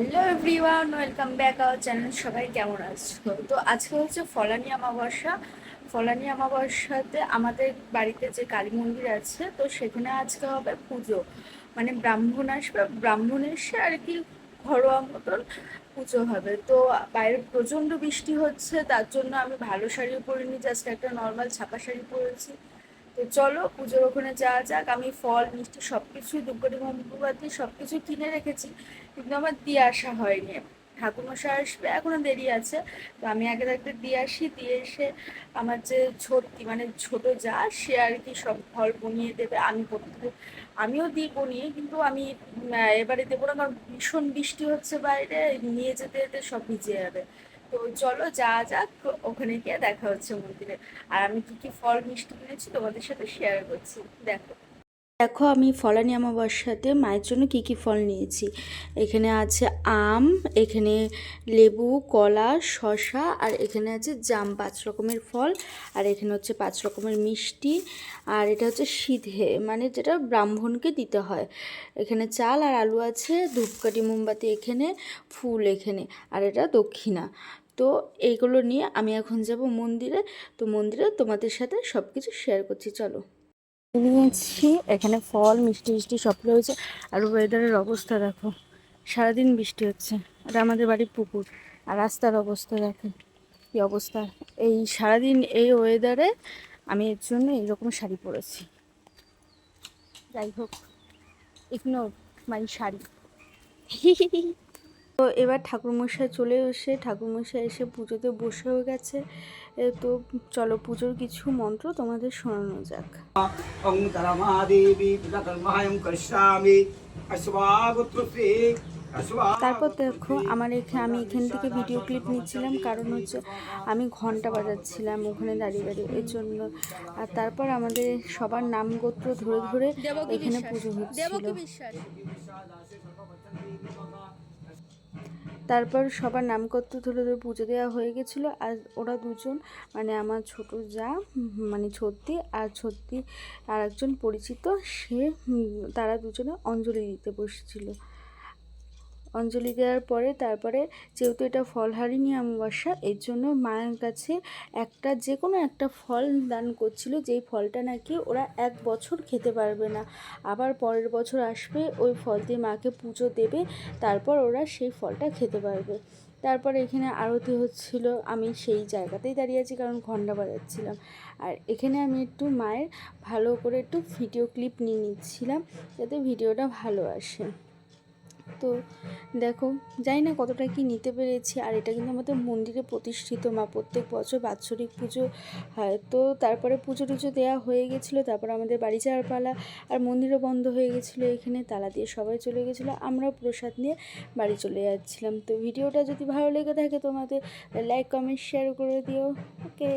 Hello everyone welcome back our channel সবাই কেমন আছো? তো আজকে হচ্ছে ফলানি অমাবস্যা। ফলানি অমাবস্যাতে আমাদের বাড়িতে যে কালী মন্দির আছে, তো সেখানে আজকে হবে পুজো। মানে ব্রাহ্মণ আসবে, ব্রাহ্মণ এসে আর কি ঘরোয়া মতন পুজো হবে। তো বাইরে প্রচণ্ড বৃষ্টি হচ্ছে, তার জন্য আমি ভালো শাড়ি পরিনি জাস্ট একটা নর্মাল ছাপা শাড়ি পরেছি। তো চলো পুজোর ওখানে যাওয়া যাক। আমি ফল, মিষ্টি সব কিছুই দুর্গটি মোমবাতি সব কিছু কিনে রেখেছি, কিন্তু আমার দিয়ে আসা হয়নি। ঠাকুরমশাই আসবে, এখনও দেরি আছে। তো আমি আগে থাকতে দিয়ে আসি, দিয়ে এসে আমার যে ছোটটি মানে ছোট যা, সে আর কি সব ফল বনিয়ে দেবে। আমি করতে আমিও দিই বনিয়ে, কিন্তু আমি এবারে দেবো না, কারণ ভীষণ বৃষ্টি হচ্ছে বাইরে, নিয়ে যেতে যেতে সব ভিজে যাবে। তো চলো যা যাক, ওখানে গিয়ে দেখা হচ্ছে মন্দিরে। আর আমি কি কি ফল মিষ্টি কিনেছি তোমাদের সাথে শেয়ার করছি। দেখো। দেখো, আমি ফলানি অমাবস্যাতে মায়ের জন্য কি কি ফল নিয়েছি। এখানে আছে আম, এখানে লেবু, কলা, শসা, আর এখানে আছে জাম, পাঁচ রকমের ফল, আর এখানে হচ্ছে পাঁচ রকমের মিষ্টি, আর এটা হচ্ছে সিধে মানে যেটা ব্রাহ্মণকে দিতে হয়। এখানে চাল আর আলু আছে, ধূপকাঠি, মোমবাতি এখানে, ফুল এখানে, আর এটা দক্ষিণা। তো এইগুলো নিয়ে আমি এখন যাব মন্দিরে। তো মন্দিরে তোমাদের সাথে সব কিছু শেয়ার করছি, চলো। নিয়েছি এখানে ফল, মিষ্টি মিষ্টি সব রয়েছে। আর ওয়েদারের অবস্থা দেখো, সারাদিন বৃষ্টি হচ্ছে। আর আমাদের বাড়ির পুকুর, আর রাস্তার অবস্থা দেখো, কি অবস্থা। এই সারাদিন এই ওয়েদারে আমি এর জন্য এইরকম শাড়ি পরেছি। যাই হোক ইগনোর মাই শাড়ি। তো এবার ঠাকুরমশাই চলে এসে ঠাকুরমশাই এসে পুজোতে বসেও গেছে। তো চলো পুজোর কিছু মন্ত্র তোমাদের শোনানো যাক। তারপর দেখো আমার এখানে আমি এখান থেকে ভিডিও ক্লিপ নিচ্ছিলাম কারণ হচ্ছে আমি ঘণ্টা বাজাচ্ছিলাম ওখানে দাঁড়িয়ে দাঁড়িয়ে এর জন্য। আর তারপর আমাদের সবার নাম গোত্র ধরে ধরে এখানে পুজো হচ্ছে তারপর সবার নামকত্র ধরে ধরে পুজো দেওয়া হয়ে গেছিল। আর ওরা দুজন মানে আমার ছোট যা মানে ছত্তি আর ছত্তি আর একজন পরিচিত, সে তারা দুজনে অঞ্জলি দিতে বসেছিল। অঞ্জলি দেওয়ার পরে তারপরে যেহেতু এটা ফলহারিণী অমাবস্যা, এর জন্য মায়ের কাছে একটা যে কোনো একটা ফল দান করছিল, যেই ফলটা নাকি ওরা এক বছর খেতে পারবে না। আবার পরের বছর আসবে, ওই ফল দিয়ে মাকে পুজো দেবে, তারপর ওরা সেই ফলটা খেতে পারবে। তারপর এখানে আরতি হচ্ছিল, আমি সেই জায়গাতেই দাঁড়িয়ে আছি, কারণ ঘণ্টা বাজাচ্ছিলাম। আর এখানে আমি একটু মায়ের ভালো করে একটু ভিডিও ক্লিপ নিয়ে নিচ্ছিলাম, যাতে ভিডিওটা ভালো আসে। তো দেখো, জানি না কতটা কি নিতে পেরেছি, আর এটা কিন্তু আমাদের মন্দিরে প্রতিষ্ঠিত মা, প্রত্যেক বছর বাৎসরিক পুজো হয়। তো তারপরে পুজো টুজো দেওয়া হয়ে গেছিল, তারপর আমাদের বাড়ি যাওয়ার পালা, আর মন্দিরও বন্ধ হয়ে গেছিল এখানে, তালা দিয়ে সবাই চলে গেছিল, আমরাও প্রসাদ নিয়ে বাড়ি চলে যাচ্ছিলাম। তো ভিডিওটা যদি ভালো লেগে থাকে তোমাদের লাইক কমেন্ট শেয়ার করে দিও। ওকে